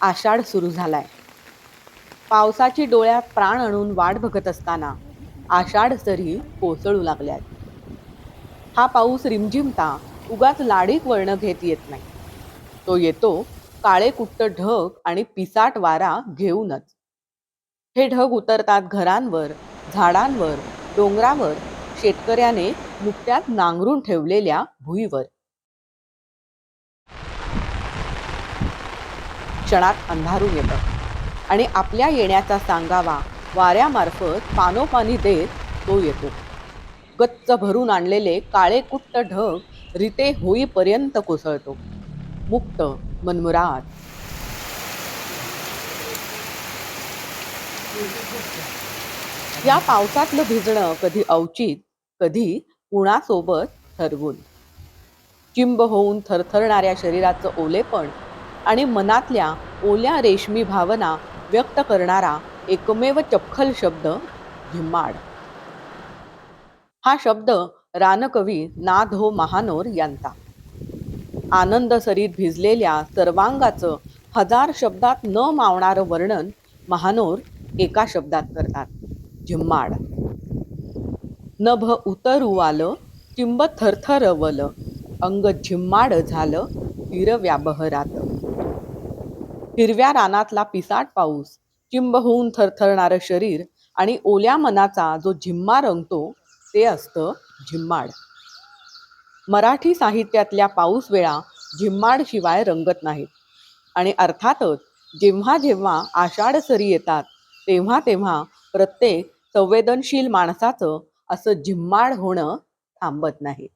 आषाढ सुरू झालाय. पावसाची डोळ्यात प्राण आणून वाट बघत असताना आषाढ सरी कोसळू लागल्यात. हा पाऊस रिमझिमता उगाच लाडीक वळणं घेत येत नाही. तो येतो काळे कुट्ट ढग आणि पिसाट वारा घेऊनच. हे ढग उतरतात घरांवर झाडांवर डोंगरावर शेतकऱ्याने नुकत्याच नांगरून ठेवलेल्या भुईवर. क्षणात अंधारून येतं. आणि आपल्या येण्याचा सांगावा वाऱ्यामार्फत पानोपानी देत तो येतो. गच्च भरून आणलेले काळे कुट्ट ढग रिते होईपर्यंत कोसळतो. मुक्त मनमुराद. या पावसातलं भिजणं कधी अवचित कधी कुणासोबत ठरवून. चिंब होऊन थरथरणाऱ्या शरीराचं ओलेपण आणि मनातल्या ओल्या रेशमी भावना व्यक्त करणारा एकमेव चपखल शब्द झिम्माड हा शब्द रानकवी नाधो महानोर यांचा. आनंद सरीत भिजलेल्या सर्वांगाचं हजार शब्दात न मावणारं वर्णन महानोर एका शब्दात करतात झिम्माड नभ उतरू आलं चिंब थरथरवलं अंग झिम्माड झालं तीर बहरात हिरव्या रानातला पिसाट पाऊस चिंब होऊन थरथरणारं शरीर आणि ओल्या मनाचा जो झिम्मा रंगतो ते असतं झिम्माड. मराठी साहित्यातल्या पाऊस वेळा झिम्माड शिवाय रंगत नाहीत. आणि अर्थातच जेव्हा जेव्हा आषाढ सरी येतात तेव्हा तेव्हा प्रत्येक संवेदनशील माणसाचं असं झिम्माड होणं थांबत नाही.